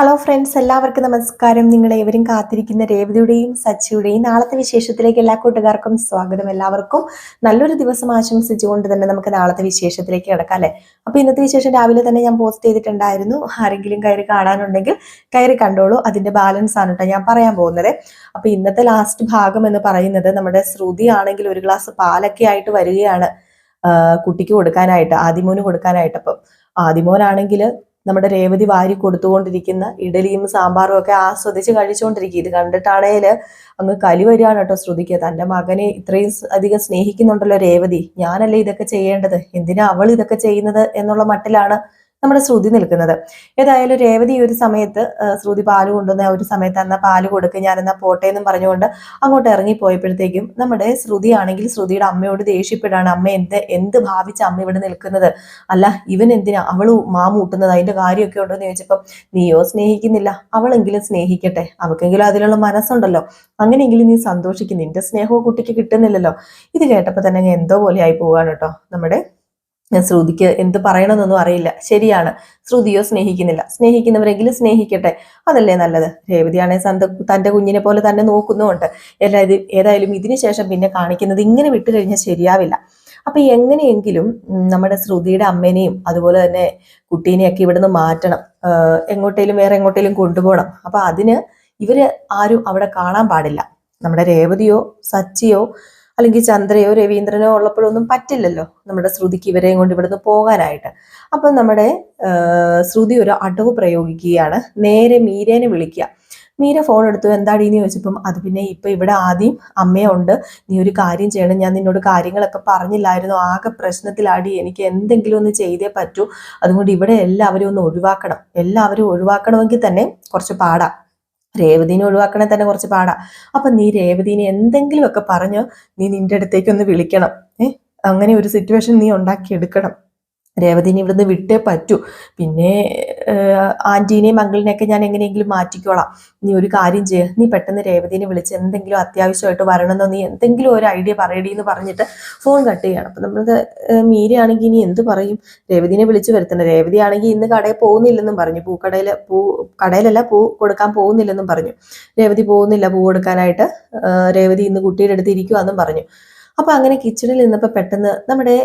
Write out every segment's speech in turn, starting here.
Hello friends എല്ലാവർക്കും നമസ്കാരം. നിങ്ങൾ ഏവരും കാത്തിരിക്കുന്ന രേവതിയുടെയും സച്ചിയുടെയും നാളത്തെ വിശേഷത്തിലേക്ക് എല്ലാ കൂട്ടുകാർക്കും സ്വാഗതം എല്ലാവർക്കും. നല്ലൊരു ദിവസം ആശംസിച്ചുകൊണ്ട് തന്നെ നമുക്ക് നാളത്തെ വിശേഷത്തിലേക്ക് കിടക്കാം അല്ലേ? അപ്പൊ ഇന്നത്തെ വിശേഷം രാവിലെ തന്നെ ഞാൻ പോസ്റ്റ് ചെയ്തിട്ടുണ്ടായിരുന്നു. ആരെങ്കിലും കയറി കാണാനുണ്ടെങ്കിൽ കയറി കണ്ടോളൂ. അതിന്റെ ബാലൻസ് ആണ് കേട്ടോ ഞാൻ പറയാൻ പോകുന്നത്. അപ്പോൾ ഇന്നത്തെ ലാസ്റ്റ് ഭാഗം എന്ന് പറയുന്നത് നമ്മുടെ ശ്രുതി ആണെങ്കിൽ ഒരു ഗ്ലാസ് പാലൊക്കെ ആയിട്ട് വരികയാണ്. കുട്ടിക്ക് കൊടുക്കാനായിട്ട് ആദിമോന് കൊടുക്കാനായിട്ട്. അപ്പം ആദിമോനാണെങ്കിൽ നമ്മുടെ രേവതി വാരി കൊടുത്തുകൊണ്ടിരിക്കുന്ന ഇഡലിയും സാമ്പാറും ഒക്കെ ആസ്വദിച്ച് കഴിച്ചുകൊണ്ടിരിക്കുക. ഇത് കണ്ടിട്ടാണേൽ അങ്ങ് കലി വരികയാണ് കേട്ടോ ശ്രുതിക്ക്. തന്റെ മകനെ ഇത്രയും അധികം സ്നേഹിക്കുന്നുണ്ടല്ലോ രേവതി. ഞാനല്ലേ ഇതൊക്കെ ചെയ്യേണ്ടത്? എന്തിനാ അവൾ ഇതൊക്കെ ചെയ്യുന്നത് എന്നുള്ള മട്ടിലാണ് നമ്മുടെ ശ്രുതി നിൽക്കുന്നത്. ഏതായാലും രേവതി ഈ ഒരു സമയത്ത് ശ്രുതി പാൽ കൊണ്ടുവന്ന ഒരു സമയത്ത് എന്നാ പാൽ കൊടുക്കുക ഞാൻ എന്നാൽ പോട്ടെ എന്നും പറഞ്ഞുകൊണ്ട് അങ്ങോട്ട് ഇറങ്ങി പോയപ്പോഴത്തേക്കും നമ്മുടെ ശ്രുതി ആണെങ്കിൽ ശ്രുതിയുടെ അമ്മയോട് ദേഷ്യപ്പെടാണ്. അമ്മ എന്ത് എന്ത് ഭാവിച്ച അമ്മ ഇവിടെ നിൽക്കുന്നത്? അല്ല ഇവൻ എന്തിനാ? അവൾ മാമൂട്ടുന്നത് അതിന്റെ കാര്യമൊക്കെ ഉണ്ടോ എന്ന് ചോദിച്ചപ്പം നീയോ സ്നേഹിക്കുന്നില്ല. അവളെങ്കിലും സ്നേഹിക്കട്ടെ. അവക്കെങ്കിലും അതിലുള്ള മനസ്സുണ്ടല്ലോ. അങ്ങനെയെങ്കിലും നീ സന്തോഷിക്കും. നിന്റെ സ്നേഹവും കുട്ടിക്ക് കിട്ടുന്നില്ലല്ലോ. ഇത് കേട്ടപ്പോൾ തന്നെ എന്തോ പോലെ ആയി പോവാണ് കേട്ടോ നമ്മുടെ ശ്രുതിക്ക് എന്ത് പറയണമെന്നൊന്നും അറിയില്ല. ശരിയാണ്. ശ്രുതിയോ സ്നേഹിക്കുന്നില്ല. സ്നേഹിക്കുന്നവരെങ്കിലും സ്നേഹിക്കട്ടെ. അതല്ലേ നല്ലത്? രേവതിയാണെങ്കിൽ തന്റെ തന്റെ കുഞ്ഞിനെ പോലെ തന്നെ നോക്കുന്നുമുണ്ട്. എല്ലാ ഇത് ഏതായാലും ഇതിനു ശേഷം പിന്നെ കാണിക്കുന്നത് ഇങ്ങനെ വിട്ടു കഴിഞ്ഞാൽ ശരിയാവില്ല. അപ്പൊ എങ്ങനെയെങ്കിലും നമ്മുടെ ശ്രുതിയുടെ അമ്മേനെയും അതുപോലെ തന്നെ കുട്ടീനെയൊക്കെ ഇവിടുന്ന് മാറ്റണം. എങ്ങോട്ടേലും വേറെ എങ്ങോട്ടേലും കൊണ്ടുപോകണം. അപ്പൊ അതിന് ഇവർ ആരും അവിടെ കാണാൻ പാടില്ല. നമ്മുടെ രേവതിയോ സച്ചിയോ അല്ലെങ്കിൽ ചന്ദ്രയോ രവീന്ദ്രനോ ഉള്ളപ്പോഴൊന്നും പറ്റില്ലല്ലോ നമ്മുടെ ശ്രുതിക്ക് ഇവരെയും കൊണ്ട് ഇവിടുന്ന് പോകാനായിട്ട്. അപ്പൊ നമ്മുടെ ശ്രുതി ഒരു അടവ് പ്രയോഗിക്കുകയാണ്. നേരെ മീരേനെ വിളിക്കുക. മീര ഫോൺ എടുത്തു എന്താടീന്ന് ചോദിച്ചപ്പം അത് പിന്നെ ഇപ്പൊ ഇവിടെ ആദ്യം അമ്മയുണ്ട് നീ ഒരു കാര്യം ചെയ്യണം. ഞാൻ നിന്നോട് കാര്യങ്ങളൊക്കെ പറഞ്ഞില്ലായിരുന്നു. ആകെ പ്രശ്നത്തിലാടി. എനിക്ക് എന്തെങ്കിലും ഒന്ന് ചെയ്തേ പറ്റൂ. അതുകൊണ്ട് ഇവിടെ എല്ലാവരും ഒന്ന് ഒഴിവാക്കണം. എല്ലാവരും ഒഴിവാക്കണമെങ്കിൽ തന്നെ കുറച്ച് പാടാ. രേവതിനെ ഒഴിവാക്കണേ തന്നെ കുറച്ച് പാടാ. അപ്പൊ നീ രേവതിനെ എന്തെങ്കിലുമൊക്കെ പറഞ്ഞ് നീ നിന്റെ അടുത്തേക്കൊന്ന് വിളിക്കണം. ഏഹ് അങ്ങനെ ഒരു സിറ്റുവേഷൻ നീ ഉണ്ടാക്കിയെടുക്കണം. രേവതിനെ ഇവിടുന്ന് വിട്ടേ പറ്റൂ. പിന്നെ ആന്റീനെയും മംഗളിനെയൊക്കെ ഞാൻ എങ്ങനെയെങ്കിലും മാറ്റിക്കോളാം. നീ ഒരു കാര്യം ചെയ്യ. നീ പെട്ടെന്ന് രേവതിനെ വിളിച്ച് എന്തെങ്കിലും അത്യാവശ്യമായിട്ട് വരണമെന്നോ നീ എന്തെങ്കിലും ഒരു ഐഡിയ പറയടി എന്ന് പറഞ്ഞിട്ട് ഫോൺ കട്ട് ചെയ്യണം. അപ്പം നമ്മൾ മീരയാണെങ്കിൽ ഇനി എന്ത് പറയും? രേവതിനെ വിളിച്ച് വരുത്തണം രേവതി ആണെങ്കിൽ ഇന്ന് കടയിൽ പോകുന്നില്ലെന്നും പറഞ്ഞു. പൂക്കടയിൽ പൂ കടയിലല്ല പൂ കൊടുക്കാൻ പോകുന്നില്ലെന്നും പറഞ്ഞു. രേവതി പോകുന്നില്ല പൂ കൊടുക്കാനായിട്ട്. രേവതി ഇന്ന് കുട്ടിയുടെ അടുത്ത് ഇരിക്കുവാന്നും പറഞ്ഞു. അപ്പൊ അങ്ങനെ കിച്ചണിൽ നിന്നപ്പോൾ പെട്ടെന്ന് നമ്മുടെ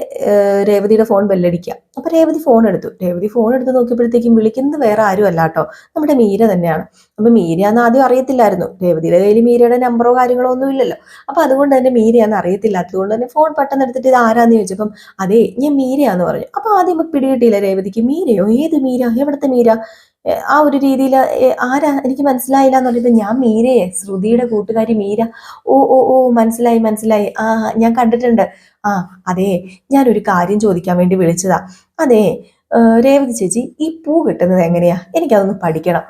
രേവതിയുടെ ഫോൺ ബെല്ലടിക്കുക അപ്പൊ രേവതി ഫോൺ എടുത്തു. രേവതി ഫോൺ എടുത്ത് നോക്കിയപ്പോഴത്തേക്കും വിളിക്കുന്നത് വേറെ ആരും അല്ല കേട്ടോ നമ്മുടെ മീര തന്നെയാണ്. അപ്പൊ മീരയാന്ന് ആദ്യം അറിയത്തില്ലായിരുന്നു. രേവതിയുടെ കയ്യിൽ മീരയുടെ നമ്പറോ കാര്യങ്ങളോ ഒന്നും ഇല്ലല്ലോ. അപ്പൊ അതുകൊണ്ട് തന്നെ മീരയാന്ന് അറിയത്തില്ലാത്തത് കൊണ്ട് തന്നെ ഫോൺ പെട്ടെന്ന് എടുത്തിട്ട് ഇത് ആരാന്ന് ചോദിച്ചപ്പം അതെ ഞാൻ മീരയാന്ന് പറഞ്ഞു. അപ്പൊ ആദ്യം പിടികിട്ടിയില്ല രേവതിക്ക്. മീരയോ? ഏത് മീര? എവിടുത്തെ മീര? ആ ഒരു രീതിയിൽ ആരാ? എനിക്ക് മനസ്സിലായില്ല എന്ന് പറയുമ്പോൾ ഞാൻ മീരയെ. ശ്രുതിയുടെ കൂട്ടുകാരി മീര. ഓ ഓ ഓ മനസ്സിലായി മനസ്സിലായി. ആ ഞാൻ കണ്ടിട്ടുണ്ട്. ആ അതെ. ഞാനൊരു കാര്യം ചോദിക്കാൻ വേണ്ടി വിളിച്ചതാ. അതെ രേവതി ചേച്ചി ഈ പൂ കിട്ടുന്നത് എങ്ങനെയാ? എനിക്കതൊന്ന് പഠിക്കണം.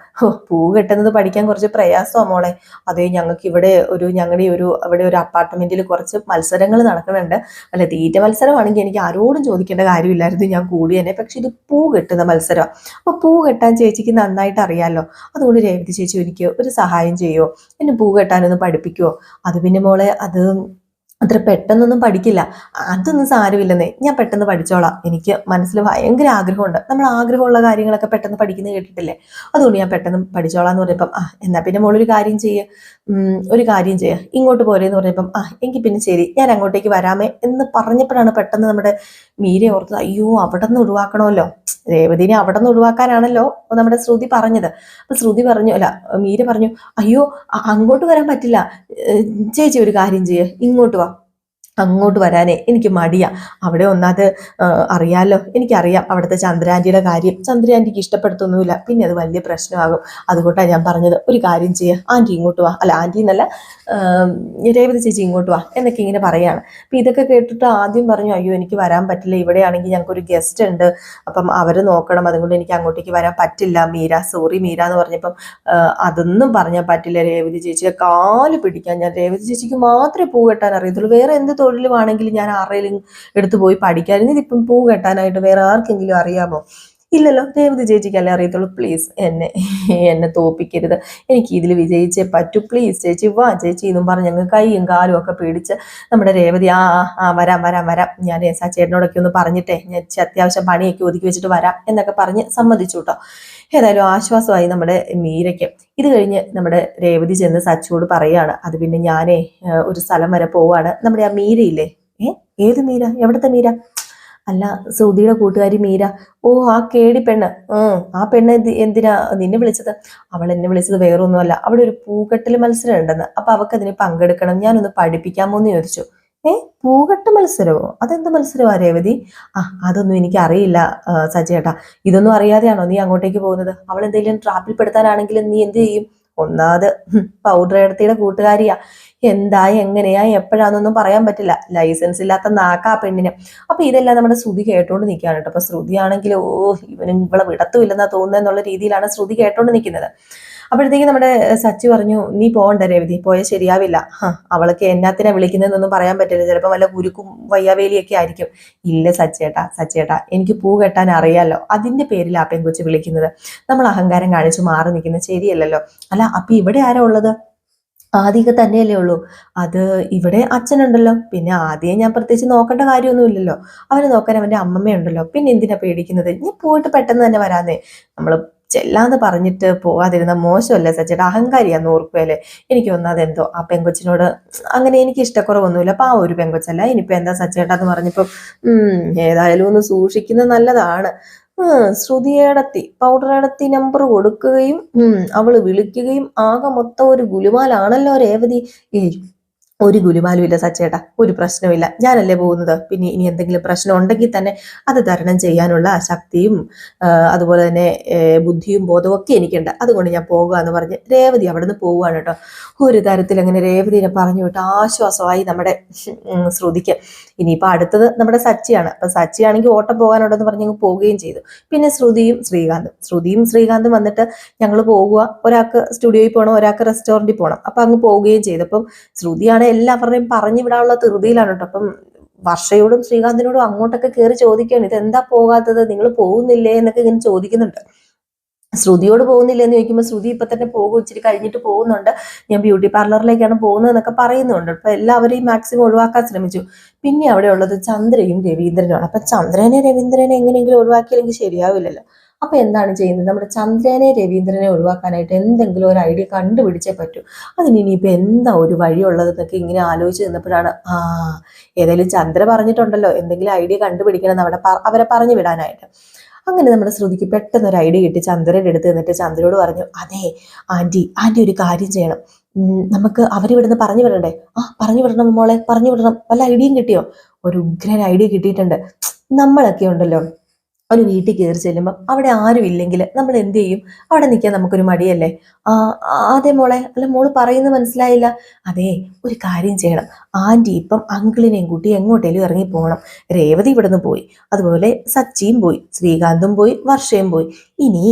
പൂ കിട്ടുന്നത് പഠിക്കാൻ കുറച്ച് പ്രയാസമാണ് മോളെ. അതെ ഞങ്ങൾക്ക് ഇവിടെ ഒരു ഞങ്ങളുടെ ഒരു അവിടെ ഒരു അപ്പാർട്ട്മെന്റിൽ കുറച്ച് മത്സരങ്ങൾ നടക്കുന്നുണ്ട്. അല്ല തീറ്റ മത്സരമാണെങ്കിൽ എനിക്ക് ആരോടും ചോദിക്കേണ്ട കാര്യമില്ലായിരുന്നു ഞാൻ കൂടി തന്നെ. പക്ഷെ ഇത് പൂ കിട്ടുന്ന മത്സരം അപ്പൊ പൂ കെട്ടാൻ ചേച്ചിക്ക് നന്നായിട്ട് അറിയാലോ. അതുകൊണ്ട് രേവതി ചേച്ചി എനിക്ക് ഒരു സഹായം ചെയ്യുമോ എന്നെ പൂ കെട്ടാനൊന്ന് പഠിപ്പിക്കുമോ അത് പിന്നെ മോളെ അത് അത്ര പെട്ടെന്നൊന്നും പഠിക്കില്ല. അതൊന്നും സാരമില്ലെന്നേ. ഞാൻ പെട്ടെന്ന് പഠിച്ചോളാം. എനിക്ക് മനസ്സിൽ ഭയങ്കര ആഗ്രഹമുണ്ട്. നമ്മൾ ആഗ്രഹമുള്ള കാര്യങ്ങളൊക്കെ പെട്ടെന്ന് പഠിക്കുന്നത് കേട്ടിട്ടില്ലേ? അതുകൊണ്ട് ഞാൻ പെട്ടെന്ന് പഠിച്ചോളാം എന്ന് പറഞ്ഞപ്പം ആ എന്നാൽ പിന്നെ മോളൊരു കാര്യം ചെയ്യ്. ഒരു കാര്യം ചെയ്യുക ഇങ്ങോട്ട് പോരേന്ന് പറഞ്ഞപ്പം ആ എങ്കിൽ പിന്നെ ശരി. ഞാൻ അങ്ങോട്ടേക്ക് വരാമേ എന്ന് പറഞ്ഞപ്പോഴാണ് പെട്ടെന്ന് നമ്മുടെ മീരെ ഓർത്തത് അയ്യോ അവിടെ നിന്ന് ഒഴിവാക്കണമല്ലോ. രേവതിനെ അവിടെ നിന്ന് ഒഴിവാക്കാനാണല്ലോ നമ്മുടെ ശ്രുതി പറഞ്ഞത്. അപ്പൊ ശ്രുതി പറഞ്ഞു അല്ല മീര പറഞ്ഞു അയ്യോ അങ്ങോട്ട് വരാൻ പറ്റില്ല. ചേച്ചി ഒരു കാര്യം ചെയ്യ് ഇങ്ങോട്ട് വാ. അങ്ങോട്ട് വരാനേ എനിക്ക് മടിയാ. അവിടെ ഒന്നാത് അറിയാലോ. എനിക്കറിയാം അവിടുത്തെ ചന്ദ്രാന്റിയുടെ കാര്യം. ചന്ദ്രാന്റിക്ക് ഇഷ്ടപ്പെടുത്തൊന്നുമില്ല. പിന്നെ അത് വലിയ പ്രശ്നമാകും. അതുകൊണ്ടാണ് ഞാൻ പറഞ്ഞത് ഒരു കാര്യം ചെയ്യുക ആന്റി ഇങ്ങോട്ട് വാ. അല്ല ആന്റി എന്നല്ല രേവതി ചേച്ചി ഇങ്ങോട്ട് വാ എന്നൊക്കെ ഇങ്ങനെ പറയാണ്. അപ്പം ഇതൊക്കെ കേട്ടിട്ട് ആദ്യം പറഞ്ഞു അയ്യോ എനിക്ക് വരാൻ പറ്റില്ല. ഇവിടെയാണെങ്കിൽ ഞങ്ങൾക്കൊരു ഗസ്റ്റ് ഉണ്ട്. അപ്പം അവർ നോക്കണം. അതുകൊണ്ട് എനിക്ക് അങ്ങോട്ടേക്ക് വരാൻ പറ്റില്ല. മീര സോറി മീര എന്ന് പറഞ്ഞപ്പം അതൊന്നും പറഞ്ഞാൽ പറ്റില്ല രേവതി ചേച്ചിയെ കാൽ പിടിക്കാൻ. ഞാൻ രേവതി ചേച്ചിക്ക് മാത്രമേ പൂ കെട്ടാൻ അറിയത്തുള്ളൂ. വേറെ എന്ത് തൊഴിലുമാണെങ്കിലും ഞാൻ ആരെങ്കിലും എടുത്തു പോയി പഠിക്കാമായിരുന്നു. ഇതിപ്പം പൂ കെട്ടാനായിട്ട് വേറെ ആർക്കെങ്കിലും അറിയാമോ? ഇല്ലല്ലോ രേവതി ചേച്ചിക്കല്ലേ അറിയത്തുള്ളൂ. പ്ലീസ് എന്നെ എന്നെ തോപ്പിക്കരുത്. എനിക്ക് ഇതിൽ വിജയിച്ചേ പറ്റൂ. പ്ലീസ് ചേച്ചി വാ ചേച്ചി എന്നും പറഞ്ഞ് ഞങ്ങൾ കൈയും കാലും ഒക്കെ പേടിച്ച് നമ്മുടെ രേവതി ആ ആ, വരാം വരാം വരാം. ഞാൻ എസ് ആ ചേട്ടനോടൊക്കെ ഒന്ന് പറഞ്ഞിട്ടേ ഞാൻ അത്യാവശ്യം പണിയൊക്കെ ഒതുക്കി വെച്ചിട്ട് വരാം എന്നൊക്കെ പറഞ്ഞ് സമ്മതിച്ചു കേട്ടോ. ഏതായാലും ആശ്വാസമായി നമ്മുടെ മീരയ്ക്ക്. ഇത് കഴിഞ്ഞ് നമ്മുടെ രേവതി ചെന്ന് സച്ചുവോട് പറയാണ് അത് പിന്നെ ഞാനേ ഒരു സ്ഥലം വരെ പോവാണ്. നമ്മുടെ ആ മീരയില്ലേ? ഏ ഏത് മീര? എവിടുത്തെ മീര? അല്ല സൗദിയുടെ കൂട്ടുകാരി മീര ഓ ആ കേടി പെണ്ണ് ആ പെണ്ണ് എന്തിനാ നിന്നെ വിളിച്ചത്? അവൾ എന്നെ വിളിച്ചത് വേറൊന്നുമല്ല അവിടെ ഒരു പൂക്കെട്ടൽ മത്സരം ഉണ്ടെന്ന് അപ്പൊ അവൾക്ക് അതിന് പങ്കെടുക്കണം ഞാനൊന്ന് പഠിപ്പിക്കാമോ എന്ന് ചോദിച്ചു. ഏ പൂകെട്ട് മത്സരമോ? അതെന്ത് മത്സരമാ രേവതി? ആ അതൊന്നും എനിക്ക് അറിയില്ല സജയേട്ടാ ഇതൊന്നും അറിയാതെയാണോ നീ അങ്ങോട്ടേക്ക് പോകുന്നത്? അവൾ എന്തെങ്കിലും ട്രാപ്പിൽ പെടുത്താനാണെങ്കിലും നീ എന്ത് ചെയ്യും? ഒന്നാമത് പൗഡർ എടുത്തിയുടെ കൂട്ടുകാരിയാ എന്താ എങ്ങനെയാ എപ്പോഴാന്നൊന്നും പറയാൻ പറ്റില്ല. ലൈസൻസ് ഇല്ലാത്ത നാക്കാ പെണ്ണിന്. അപ്പൊ ഇതെല്ലാം നമ്മുടെ ശ്രുതി കേട്ടോണ്ട് നിൽക്കുകയാണ് കേട്ടോ. അപ്പൊ ശ്രുതിയാണെങ്കിൽ ഓ ഇവനും ഇവളെ വിടത്തുമില്ലെന്നാ തോന്നുന്നത് എന്നുള്ള രീതിയിലാണ് ശ്രുതി കേട്ടോണ്ട് നിൽക്കുന്നത് അപ്പോഴത്തേക്ക് നമ്മുടെ സച്ചി പറഞ്ഞു നീ പോകണ്ട രവതി പോയാൽ ശരിയാവില്ല. അവൾക്ക് എന്നാത്തിനാ വിളിക്കുന്നതെന്നൊന്നും പറയാൻ പറ്റില്ല. ചിലപ്പോൾ വല്ല കുരുക്കും വയ്യാവേലിയൊക്കെ ആയിരിക്കും. ഇല്ല സച്ചേട്ടാ സച്ചേട്ടാ എനിക്ക് പൂ കെട്ടാൻ അറിയാലോ. അതിന്റെ പേരിൽ ആ പെൺകൊച്ച് വിളിക്കുന്നത്. നമ്മൾ അഹങ്കാരം കാണിച്ചു മാറി നിൽക്കുന്നത് ശരിയല്ലല്ലോ. അല്ല അപ്പം ഇവിടെ ആരാ ഉള്ളത്? ആദ്യമൊക്കെ തന്നെയല്ലേ ഉള്ളൂ. അത് ഇവിടെ അച്ഛനുണ്ടല്ലോ. പിന്നെ ആദ്യം ഞാൻ പ്രത്യേകിച്ച് നോക്കേണ്ട കാര്യമൊന്നുമില്ലല്ലോ. അവനെ നോക്കാൻ അവന്റെ അമ്മമ്മയുണ്ടല്ലോ. പിന്നെ എന്തിനാ പേടിക്കുന്നത്? ഞാൻ പോയിട്ട് പെട്ടെന്ന് തന്നെ വരാന്നേ. നമ്മൾ ചെല്ലാന്ന് പറഞ്ഞിട്ട് പോവാതിരുന്ന മോശമല്ല സച്ചേട്ടാ അഹങ്കാരിയാന്ന് ഓർക്കുവല്ലേ എനിക്ക് ഒന്നാത് എന്തോ ആ പെങ്കൊച്ചിനോട് അങ്ങനെ എനിക്ക് ഇഷ്ടക്കുറവൊന്നുമില്ല. അപ്പം ആ ഒരു പെങ്കൊച്ചല്ല. ഇനിയിപ്പോൾ എന്താ സച്ചേട്ടാ എന്ന് പറഞ്ഞപ്പോൾ ഏതായാലും ഒന്ന് സൂക്ഷിക്കുന്നത് നല്ലതാണ്. ശ്രുതിയേടത്തി പൗഡറേടത്തി നമ്പർ കൊടുക്കുകയും അവൾ വിളിക്കുകയും ആകെ മൊത്തം ഒരു ഗുലുമാലാണല്ലോ രേവതി. ഒരു ഗുലിമാലുമില്ല സച്ചേട്ടാ ഒരു പ്രശ്നമില്ല ഞാനല്ലേ പോകുന്നത്? പിന്നെ ഇനി എന്തെങ്കിലും പ്രശ്നം ഉണ്ടെങ്കിൽ തന്നെ അത് തരണം ചെയ്യാനുള്ള ശക്തിയും അതുപോലെ തന്നെ ബുദ്ധിയും ബോധവും ഒക്കെ എനിക്കുണ്ട്. അതുകൊണ്ട് ഞാൻ പോകുക എന്ന് പറഞ്ഞ് രേവതി അവിടെ നിന്ന് പോവുകയാണ് കേട്ടോ. ഒരു തരത്തിൽ അങ്ങനെ രേവതിനെ പറഞ്ഞു വിട്ട് ആശ്വാസമായി നമ്മുടെ ശ്രുതിക്ക്. ഇനിയിപ്പോൾ അടുത്തത് നമ്മുടെ സച്ചിയാണ്. അപ്പം സച്ചിയാണെങ്കിൽ ഓട്ടം പോകാനുണ്ടെന്ന് പറഞ്ഞ് ഞങ്ങൾ പോവുകയും ചെയ്തു. പിന്നെ ശ്രുതിയും ശ്രീകാന്തും. ശ്രുതിയും ശ്രീകാന്തും വന്നിട്ട് ഞങ്ങൾ പോകുക. ഒരാൾക്ക് സ്റ്റുഡിയോയിൽ പോകണം ഒരാൾക്ക് റെസ്റ്റോറന്റിൽ പോകണം അപ്പം അങ്ങ് പോവുകയും ചെയ്തു. അപ്പം ശ്രുതിയാണ് എല്ലാവരുടെയും പറഞ്ഞു വിടാനുള്ള ധൃതിയിലാണ് കേട്ടോ അപ്പം വർഷയോടും ശ്രീകാന്തിനോടും അങ്ങോട്ടൊക്കെ കയറി ചോദിക്കുകയാണ്. ഇത് എന്താ പോകാത്തത്? നിങ്ങൾ പോകുന്നില്ലേ? എന്നൊക്കെ ഇങ്ങനെ ചോദിക്കുന്നുണ്ട്. ശ്രുതിയോട് പോകുന്നില്ല എന്ന് ചോദിക്കുമ്പോൾ ശ്രുതി ഇപ്പൊ തന്നെ പോകും ഇച്ചിരി കഴിഞ്ഞിട്ട് പോകുന്നുണ്ട്. ഞാൻ ബ്യൂട്ടി പാർലറിലേക്കാണ് പോകുന്നത് എന്നൊക്കെ പറയുന്നുണ്ട്. അപ്പൊ എല്ലാവരെയും മാക്സിമം ഒഴിവാക്കാൻ ശ്രമിച്ചു. പിന്നെ അവിടെ ഉള്ളത് ചന്ദ്രയും രവീന്ദ്രനുമാണ്. അപ്പൊ ചന്ദ്രനെ രവീന്ദ്രനെ എങ്ങനെയെങ്കിലും ഒഴിവാക്കിയില്ലെങ്കിൽ ശരിയാവില്ലല്ലോ. അപ്പൊ എന്താണ് ചെയ്യുന്നത്? നമ്മുടെ ചന്ദ്രനെ രവീന്ദ്രനെ ഒഴിവാക്കാനായിട്ട് എന്തെങ്കിലും ഒരു ഐഡിയ കണ്ടുപിടിച്ചേ പറ്റൂ. അതിന് ഇനിയിപ്പോൾ എന്താ ഒരു വഴിയുള്ളതെന്നൊക്കെ ഇങ്ങനെ ആലോചിച്ച് നിന്നപ്പോഴാണ് ആ ഏതായാലും ചന്ദ്ര പറഞ്ഞിട്ടുണ്ടല്ലോ എന്തെങ്കിലും ഐഡിയ കണ്ടുപിടിക്കണം അവിടെ അവരെ പറഞ്ഞു വിടാനായിട്ട്. അങ്ങനെ നമ്മുടെ ശ്രുതിക്ക് പെട്ടെന്ന് ഒരു ഐഡിയ കിട്ടി ചന്ദ്രന്റെ അടുത്ത് നിന്നിട്ട് ചന്ദ്രയോട് പറഞ്ഞു അതെ ആന്റി ആന്റി ഒരു കാര്യം ചെയ്യണം. നമുക്ക് അവരിവിടുന്ന് പറഞ്ഞു വിടണ്ടേ? ആ പറഞ്ഞു വിടണം മോളെ പറഞ്ഞു വിടണം. വല്ല ഐഡിയയും കിട്ടിയോ? ഒരു ഉഗ്രൻ ഐഡിയ കിട്ടിയിട്ടുണ്ട്. നമ്മളൊക്കെ ഉണ്ടല്ലോ. ഒരു വീട്ടിൽ കയറി ചെല്ലുമ്പോൾ അവിടെ ആരും ഇല്ലെങ്കിൽ നമ്മൾ എന്ത് ചെയ്യും? അവിടെ നിൽക്കാൻ നമുക്കൊരു മടിയല്ലേ? ആ അതെ മോളെ. അല്ല മോൾ പറയുന്നത് മനസ്സിലായില്ല. അതെ ഒരു കാര്യം ചെയ്യണം. ആന്റി ഇപ്പം അങ്കിളിനെയും കൂട്ടി എങ്ങോട്ടേലും ഇറങ്ങി പോകണം. രേവതി ഇവിടുന്ന് പോയി. അതുപോലെ സച്ചിയും പോയി. ശ്രീകാന്തും പോയി. വർഷയും പോയി. ഇനി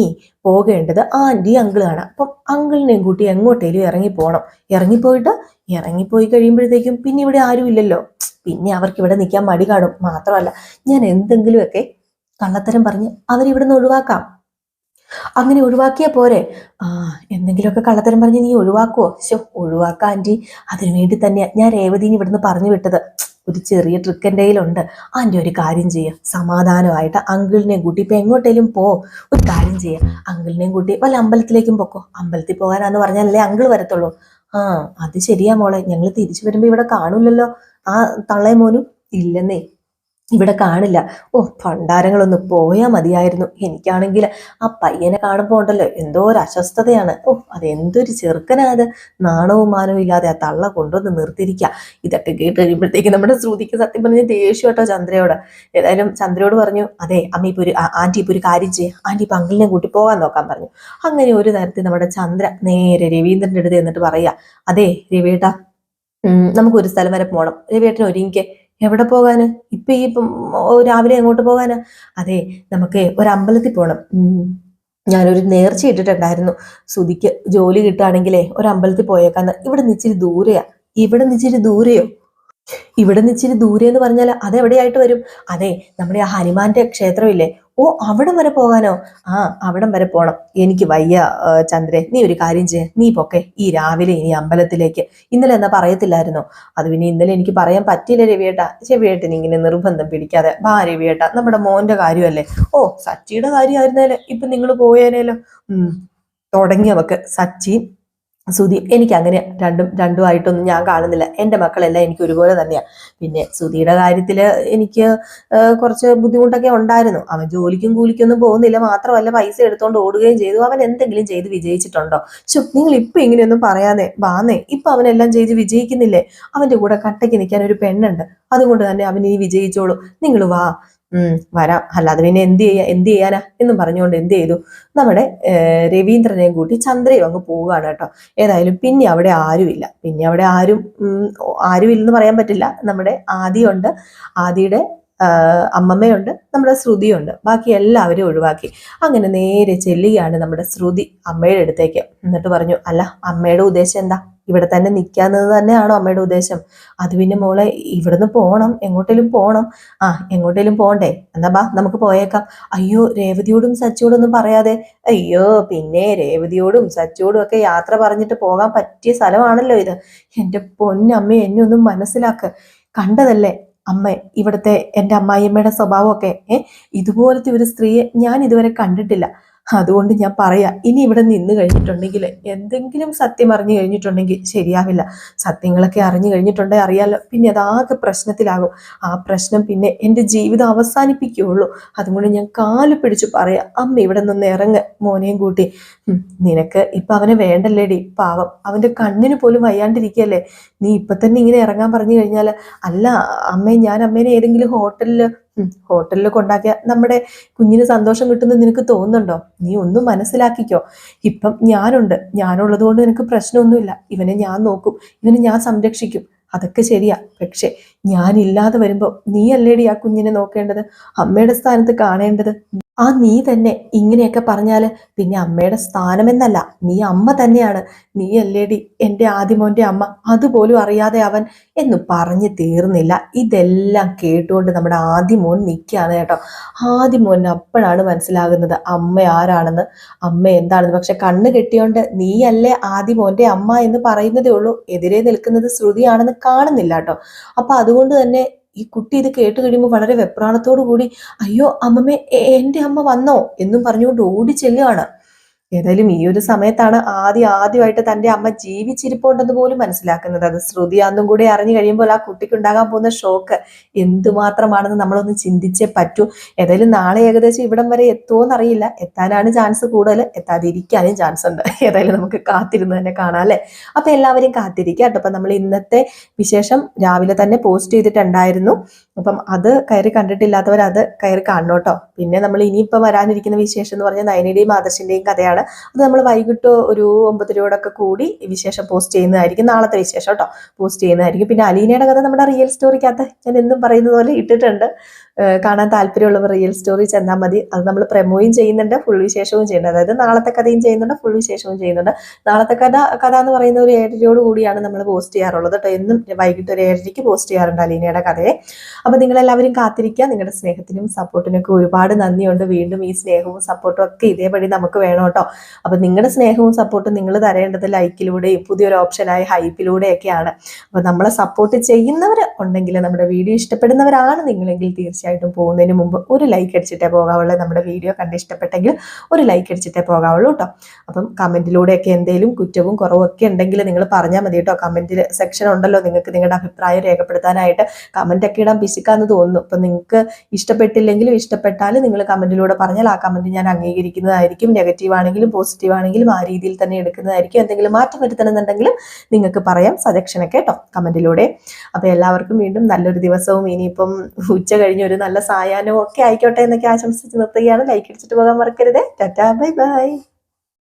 പോകേണ്ടത് ആന്റി അങ്കിളാണ്. അപ്പം അങ്കിളിനെയും കൂട്ടി എങ്ങോട്ടേലും ഇറങ്ങി പോകണം. ഇറങ്ങിപ്പോയിട്ട് ഇറങ്ങിപ്പോയി കഴിയുമ്പോഴത്തേക്കും പിന്നെ ഇവിടെ ആരും ഇല്ലല്ലോ. പിന്നെ അവർക്ക് ഇവിടെ നിൽക്കാൻ മടി കാണും. മാത്രമല്ല ഞാൻ എന്തെങ്കിലുമൊക്കെ കള്ളത്തരം പറഞ്ഞ് അവരിവിടുന്ന് ഒഴിവാക്കാം. അങ്ങനെ ഒഴിവാക്കിയ പോരെ. ആ എന്തെങ്കിലുമൊക്കെ കള്ളത്തരം പറഞ്ഞ് നീ ഒഴിവാക്കുവോ? ശോ ഒഴിവാക്കാം ആന്റി. അതിനു വേണ്ടി തന്നെയാ ഞാൻ രേവതിനെ ഇവിടുന്ന് പറഞ്ഞു വിട്ടത്. ഒരു ചെറിയ ട്രിക്ക് എന്റെ കയ്യിലുണ്ട്. ആന്റി ഒരു കാര്യം ചെയ്യുക സമാധാനമായിട്ട് അങ്കിളിനെയും കൂട്ടി ഇപ്പം എങ്ങോട്ടേലും പോ. ഒരു കാര്യം ചെയ്യുക അങ്കിളിനെയും കൂട്ടി വല്ല അമ്പലത്തിലേക്കും പൊക്കോ. അമ്പലത്തിൽ പോകാനാന്ന് പറഞ്ഞാലല്ലേ അങ്കിൾ വരത്തുള്ളൂ. ആ അത് ശരിയാ മോളെ. ഞങ്ങൾ തിരിച്ചു വരുമ്പോൾ ഇവിടെ കാണൂലല്ലോ ആ തള്ളേ മോനും. ഇല്ലെന്നേ. ഇവിടെ കാണില്ല. ഓ ഭണ്ഡാരങ്ങളൊന്ന് പോയാൽ മതിയായിരുന്നു. എനിക്കാണെങ്കിൽ ആ പയ്യനെ കാണുമ്പോൾ ഉണ്ടല്ലോ എന്തോ ഒരു അസ്വസ്ഥതയാണ്. ഓ അതെന്തൊരു ചെറുക്കനാത് നാണവും മാനവും ഇല്ലാതെ ആ തള്ള കൊണ്ടുവന്ന് നിർത്തിയിരിക്കുക ഇതൊക്കെ കേട്ട് കഴിയുമ്പോഴത്തേക്ക് നമ്മുടെ ശ്രുതിക്ക് സത്യം പറഞ്ഞ ദേഷ്യം കേട്ടോ ചന്ദ്രയോട്. ഏതായാലും ചന്ദ്രയോട് പറഞ്ഞു അതെ അമ്മ ഇപ്പൊ ഒരു ആന്റി ആന്റി ഇപ്പൊ ഒരു കാര്യം ചെയ്യുക ആന്റി ഇപ്പൊ അങ്കിളിനെ കൂട്ടി പോകാൻ നോക്കാൻ പറഞ്ഞു. അങ്ങനെ ഒരു തരത്തിൽ നമ്മുടെ ചന്ദ്ര നേരെ രവീന്ദ്രന്റെ അടുത്ത് എന്നിട്ട് പറയുക അതെ രവിയേട്ടാ നമുക്കൊരു സ്ഥലം വരെ പോകണം രവിയേട്ടൻ ഒരുങ്ങിക്ക് എവിടെ പോകാന്? ഇപ്പൊ ഈ രാവിലെ എങ്ങോട്ട് പോകാനാ? അതെ നമുക്ക് ഒരു അമ്പലത്തിൽ പോകണം. ഞാനൊരു നേർച്ച ഇട്ടിട്ടുണ്ടായിരുന്നു. സുധിക്ക് ജോലി കിട്ടുകയാണെങ്കിലേ ഒരു അമ്പലത്തിൽ പോയേക്കാന്ന്. ഇവിടെ നിച്ചിരി ദൂരെയാ. ഇവിടെ നിച്ചിരി ദൂരെയോ? ഇവിടെ നിന്ന് ഇച്ചിരി ദൂരെ എന്ന് പറഞ്ഞാൽ അതെവിടെയായിട്ട് വരും? അതെ നമ്മുടെ ആ ഹനുമാന്റെ ക്ഷേത്രമില്ലേ? ഓ അവിടം വരെ പോകാനോ? ആ അവിടം വരെ പോണം. എനിക്ക് വയ്യ ചന്ദ്രെ. നീ ഒരു കാര്യം ചെയ്യ. നീ പൊക്കെ. ഈ രാവിലെ ഇനി അമ്പലത്തിലേക്ക്. ഇന്നലെ എന്നാ പറയത്തില്ലായിരുന്നോ? അത് പിന്നെ ഇന്നലെ എനിക്ക് പറയാൻ പറ്റില്ല രവിയേട്ട. ചെവിയേട്ടൻ ഇങ്ങനെ നിർബന്ധം പിടിക്കാതെ. ബാ രവിയേട്ട നമ്മുടെ മോന്റെ കാര്യമല്ലേ? ഓ സച്ചിയുടെ കാര്യമായിരുന്നേലെ. ഇപ്പൊ നിങ്ങൾ പോയേനേലോ? ഉം തുടങ്ങിയവക്ക് സച്ചി സുധി എനിക്ക് അങ്ങനെ രണ്ടും രണ്ടും രണ്ടുമായിട്ടൊന്നും ഞാൻ കാണുന്നില്ല. എന്റെ മക്കളെല്ലാം എനിക്ക് ഒരുപോലെ തന്നെയാണ് പിന്നെ സുധിയുടെ കാര്യത്തിൽ എനിക്ക് കുറച്ച് ബുദ്ധിമുട്ടൊക്കെ ഉണ്ടായിരുന്നു. അവൻ ജോലിക്കും കൂലിക്കൊന്നും പോകുന്നില്ല. മാത്രമല്ല പൈസ എടുത്തുകൊണ്ട് ഓടുകയും ചെയ്തു. അവൻ എന്തെങ്കിലും ചെയ്ത് വിജയിച്ചിട്ടുണ്ടോ? ശോ നിങ്ങൾ ഇപ്പം ഇങ്ങനെയൊന്നും പറയാതെ വാന്നേ. ഇപ്പം അവനെല്ലാം ചെയ്ത് വിജയിക്കുന്നില്ലേ? അവന്റെ കൂടെ കട്ടയ്ക്ക് നിൽക്കാൻ ഒരു പെണ്ണുണ്ട്. അതുകൊണ്ട് തന്നെ അവൻ ഇനി വിജയിച്ചോളൂ. നിങ്ങൾ വാ. വരാം. അല്ലാതെ പിന്നെ എന്ത് ചെയ്യാ എന്ത് ചെയ്യാനാ? എന്നും പറഞ്ഞുകൊണ്ട് എന്ത് ചെയ്തു? നമ്മുടെ രവീന്ദ്രനെയും കൂട്ടി ചന്ദ്രയും അങ്ങ് പോവുകയാണ് കേട്ടോ. ഏതായാലും പിന്നെ അവിടെ ആരുമില്ല. പിന്നെ അവിടെ ആരും ആരുമില്ലെന്ന് പറയാൻ പറ്റില്ല. നമ്മുടെ ആദിയുണ്ട്. ആദിയുടെ അമ്മമ്മയുണ്ട് നമ്മുടെ ശ്രുതിയുണ്ട്. ബാക്കി എല്ലാവരും ഒഴിവാക്കി. അങ്ങനെ നേരെ ചെല്ലുകയാണ് നമ്മുടെ ശ്രുതി അമ്മയുടെ അടുത്തേക്ക്. എന്നിട്ട് പറഞ്ഞു അല്ല അമ്മയുടെ ഉദ്ദേശം എന്താ? ഇവിടെ തന്നെ നിൽക്കാന്നത് തന്നെയാണോ അമ്മയുടെ ഉദ്ദേശം? അത് പിന്നെ മോളെ ഇവിടുന്ന് പോകണം എങ്ങോട്ടേലും പോകണം ആ എങ്ങോട്ടേലും പോകണ്ടേ എന്നാ ബാ നമുക്ക് പോയേക്കാം. അയ്യോ രേവതിയോടും സച്ചിയോടും ഒന്നും പറയാതെ. അയ്യോ പിന്നെ രേവതിയോടും സച്ചിയോടും ഒക്കെ യാത്ര പറഞ്ഞിട്ട് പോകാൻ പറ്റിയ സ്ഥലമാണല്ലോ ഇത്. എന്റെ പൊന്നമ്മ എന്നെ ഒന്നും മനസ്സിലാക്ക്. കണ്ടതല്ലേ അമ്മ ഇവിടുത്തെ എന്റെ അമ്മായിയമ്മയുടെ സ്വഭാവമൊക്കെ ഏ ഇതുപോലത്തെ ഒരു സ്ത്രീയെ ഞാൻ ഇതുവരെ കണ്ടിട്ടില്ല. അതുകൊണ്ട് ഞാൻ പറയാ ഇനി ഇവിടെ നിന്ന് കഴിഞ്ഞിട്ടുണ്ടെങ്കിൽ എന്തെങ്കിലും സത്യം അറിഞ്ഞു കഴിഞ്ഞിട്ടുണ്ടെങ്കിൽ ശരിയാവില്ല. സത്യങ്ങളൊക്കെ അറിഞ്ഞു കഴിഞ്ഞിട്ടുണ്ടെങ്കിൽ അറിയാലോ പിന്നെ അതാകെ പ്രശ്നത്തിലാകും. ആ പ്രശ്നം പിന്നെ എന്റെ ജീവിതം അവസാനിപ്പിക്കുകയുള്ളൂ. അതുകൊണ്ട് ഞാൻ കാൽ പിടിച്ച് പറയാം അമ്മ ഇവിടെ നിന്ന് ഇറങ്ങ് മോനെയും കൂട്ടി. നിനക്ക് ഇപ്പൊ അവനെ വേണ്ടല്ലേടി പാവം. അവന്റെ കണ്ണിന് പോലും വയ്യാണ്ടിരിക്കല്ലേ. നീ ഇപ്പൊ തന്നെ ഇങ്ങനെ ഇറങ്ങാൻ പറഞ്ഞു കഴിഞ്ഞാൽ അല്ല അമ്മേ ഞാൻ അമ്മേനെ ഏതെങ്കിലും ഹോട്ടലിൽ ഹോട്ടലിൽ കൊണ്ടാക്കിയ നമ്മുടെ കുഞ്ഞിന് സന്തോഷം കിട്ടുന്ന നിനക്ക് തോന്നുന്നുണ്ടോ? നീ ഒന്നും മനസ്സിലാക്കിക്കോ. ഇപ്പം ഞാനുണ്ട്. ഞാനുള്ളത് കൊണ്ട് നിനക്ക് പ്രശ്നമൊന്നുമില്ല. ഇവനെ ഞാൻ നോക്കും. ഇവനെ ഞാൻ സംരക്ഷിക്കും. അതൊക്കെ ശരിയാ. പക്ഷെ ഞാനില്ലാതെ വരുമ്പോൾ നീ അല്ലേടി ആ കുഞ്ഞിനെ നോക്കേണ്ടത്? അമ്മയുടെ സ്ഥാനത്ത് കാണേണ്ടത്? ആ നീ തന്നെ ഇങ്ങനെയൊക്കെ പറഞ്ഞാൽ പിന്നെ അമ്മയുടെ സ്ഥാനമെന്നല്ല. നീ അമ്മ തന്നെയാണ്. നീ അല്ലേടി എന്റെ ആദ്യമോന്റെ അമ്മ. അതുപോലും അറിയാതെ അവൻ എന്ന് പറഞ്ഞു തീർന്നില്ല. ഇതെല്ലാം കേട്ടുകൊണ്ട് നമ്മുടെ ആദിമോൻ നിൽക്കുകയാണ് കേട്ടോ. ആദ്യമോൻ അപ്പോഴാണ് മനസ്സിലാകുന്നത് അമ്മ ആരാണെന്ന്. അമ്മ എന്താണെന്ന്. പക്ഷെ കണ്ണ് കെട്ടിയോണ്ട് നീയല്ലേ ആദ്യമോന്റെ അമ്മ എന്ന് പറയുന്നതേ ഉള്ളൂ. എതിരെ നിൽക്കുന്നത് ശ്രുതിയാണെന്ന് കാണുന്നില്ല കേട്ടോ. അപ്പം അതുകൊണ്ട് തന്നെ ഈ കുട്ടി ഇത് കേട്ട് കഴിയുമ്പോൾ വളരെ വെപ്രാണത്തോടു കൂടി അയ്യോ അമ്മമ്മേ എന്റെ അമ്മ വന്നോ? എന്നും പറഞ്ഞുകൊണ്ട് ഓടി ചെല്ലുകയാണ് ഏതായാലും ഈ ഒരു സമയത്താണ് ആദ്യം ആദ്യമായിട്ട് തന്റെ അമ്മ ജീവിച്ചിരിപ്പുണ്ടെന്ന് പോലും മനസ്സിലാക്കുന്നത്. അത് ശ്രുതിയാന്നും കൂടി അറിഞ്ഞു കഴിയുമ്പോൾ ആ കുട്ടിക്ക് ഉണ്ടാകാൻ പോകുന്ന ഷോക്ക് എന്തുമാത്രമാണെന്ന് നമ്മളൊന്ന് ചിന്തിച്ചേ പറ്റൂ. ഏതായാലും നാളെ ഏകദേശം ഇവിടം വരെ എത്തുമോന്ന് അറിയില്ല എത്താനാണ് ചാൻസ് കൂടുതൽ. എത്താതിരിക്കാനും ചാൻസ് ഉണ്ട്. ഏതായാലും നമുക്ക് കാത്തിരുന്ന് തന്നെ കാണാം അല്ലെ? അപ്പൊ എല്ലാവരും കാത്തിരിക്കുക കേട്ടോ. അപ്പൊ നമ്മൾ ഇന്നത്തെ വിശേഷം രാവിലെ തന്നെ പോസ്റ്റ് ചെയ്തിട്ടുണ്ടായിരുന്നു. അപ്പം അത് കയറി കണ്ടിട്ടില്ലാത്തവർ അത് കയറി കാണണം പിന്നെ നമ്മൾ ഇനിയിപ്പം വരാനിരിക്കുന്ന വിശേഷം എന്ന് പറഞ്ഞാൽ നയനയുടെയും ആദർശിന്റെയും കഥയാണ്. അത് നമ്മൾ വൈകിട്ട് ഒരു ഒമ്പതരയോടൊക്കെ കൂടി ഈ വിശേഷം പോസ്റ്റ് ചെയ്യുന്നതായിരിക്കും. നാളത്തെ വിശേഷം കേട്ടോ പോസ്റ്റ് ചെയ്യുന്നതായിരിക്കും. പിന്നെ അലീനയുടെ കഥ നമ്മുടെ റിയൽ സ്റ്റോറിക്കകത്ത് ഞാൻ എന്നും പറയുന്നത് പോലെ ഇട്ടിട്ടുണ്ട്. കാണാൻ താല്പര്യമുള്ളവർ റിയൽ സ്റ്റോറി ചെന്നാൽ മതി. അത് നമ്മൾ പ്രമോയും ചെയ്യുന്നുണ്ട് ഫുൾ വിശേഷവും ചെയ്യുന്നുണ്ട്. അതായത് നാളത്തെ കഥയും ചെയ്യുന്നുണ്ട് ഫുൾ വിശേഷവും ചെയ്യുന്നുണ്ട്. നാളത്തെ കഥ കഥ എന്ന് പറയുന്ന ഒരു ഏഴരയോട് കൂടിയാണ് നമ്മൾ പോസ്റ്റ് ചെയ്യാറുള്ളത് കേട്ടോ. എന്നും വൈകിട്ട് ഒരു ഏഴരയ്ക്ക് പോസ്റ്റ് ചെയ്യാറുണ്ട് അലീനയുടെ കഥയെ. അപ്പോൾ നിങ്ങളെല്ലാവരും കാത്തിരിക്കുക. നിങ്ങളുടെ സ്നേഹത്തിനും സപ്പോർട്ടിനും ഒക്കെ ഒരുപാട് നന്ദിയുണ്ട്. വീണ്ടും ഈ സ്നേഹവും സപ്പോർട്ടും ഒക്കെ ഇതേപടി നമുക്ക് വേണം കേട്ടോ. അപ്പോൾ നിങ്ങളുടെ സ്നേഹവും സപ്പോർട്ടും നിങ്ങൾ തരേണ്ടത് ലൈക്കിലൂടെയും പുതിയൊരു ഓപ്ഷനായ ഹൈപ്പിലൂടെയൊക്കെയാണ്. അപ്പോൾ നമ്മളെ സപ്പോർട്ട് ചെയ്യുന്നവർ ഉണ്ടെങ്കിൽ നമ്മുടെ വീഡിയോ ഇഷ്ടപ്പെടുന്നവരാണ് നിങ്ങളെങ്കിൽ തീർച്ചയായിട്ടും പോകുന്നതിന് മുമ്പ് ഒരു ലൈക്ക് അടിച്ചിട്ടേ പോകാവുള്ളൂ. നമ്മുടെ വീഡിയോ കണ്ട് ഇഷ്ടപ്പെട്ടെങ്കിൽ ഒരു ലൈക്ക് അടിച്ചിട്ടേ പോകാവുള്ളൂ കേട്ടോ അപ്പം കമന്റിലൂടെയൊക്കെ എന്തെങ്കിലും കുറ്റവും കുറവും ഒക്കെ ഉണ്ടെങ്കിൽ നിങ്ങൾ പറഞ്ഞാൽ മതി കേട്ടോ കമന്റിൽ സെക്ഷൻ ഉണ്ടല്ലോ നിങ്ങൾക്ക് നിങ്ങളുടെ അഭിപ്രായം രേഖപ്പെടുത്താനായിട്ട് കമന്റ് ഒക്കെ ഇടാൻ പിശുക്കാന്ന് തോന്നുന്നു. അപ്പം നിങ്ങൾക്ക് ഇഷ്ടപ്പെട്ടില്ലെങ്കിലും ഇഷ്ടപ്പെട്ടാലും നിങ്ങൾ കമന്റിലൂടെ പറഞ്ഞാൽ ആ കമന്റ് ഞാൻ അംഗീകരിക്കുന്നതായിരിക്കും. നെഗറ്റീവ് ആണെങ്കിലും പോസിറ്റീവ് ആണെങ്കിലും ആ രീതിയിൽ തന്നെ എടുക്കുന്നതായിരിക്കും. എന്തെങ്കിലും മാറ്റം വരുത്തണമെന്നുണ്ടെങ്കിലും നിങ്ങൾക്ക് പറയാം. സജക്ഷനൊക്കെ കേട്ടോ കമന്റിലൂടെ അപ്പോൾ എല്ലാവർക്കും വീണ്ടും നല്ലൊരു ദിവസവും ഇനിയിപ്പം ഉച്ച കഴിഞ്ഞ് ഒരു നല്ല സായാഹ്നവും ഒക്കെ ആയിക്കോട്ടെ എന്നൊക്കെ ആശംസിച്ച് നിർത്തുകയാണ്. ലൈക്ക് അടിച്ചിട്ട് പോകാൻ മറക്കരുത്. Tata bye bye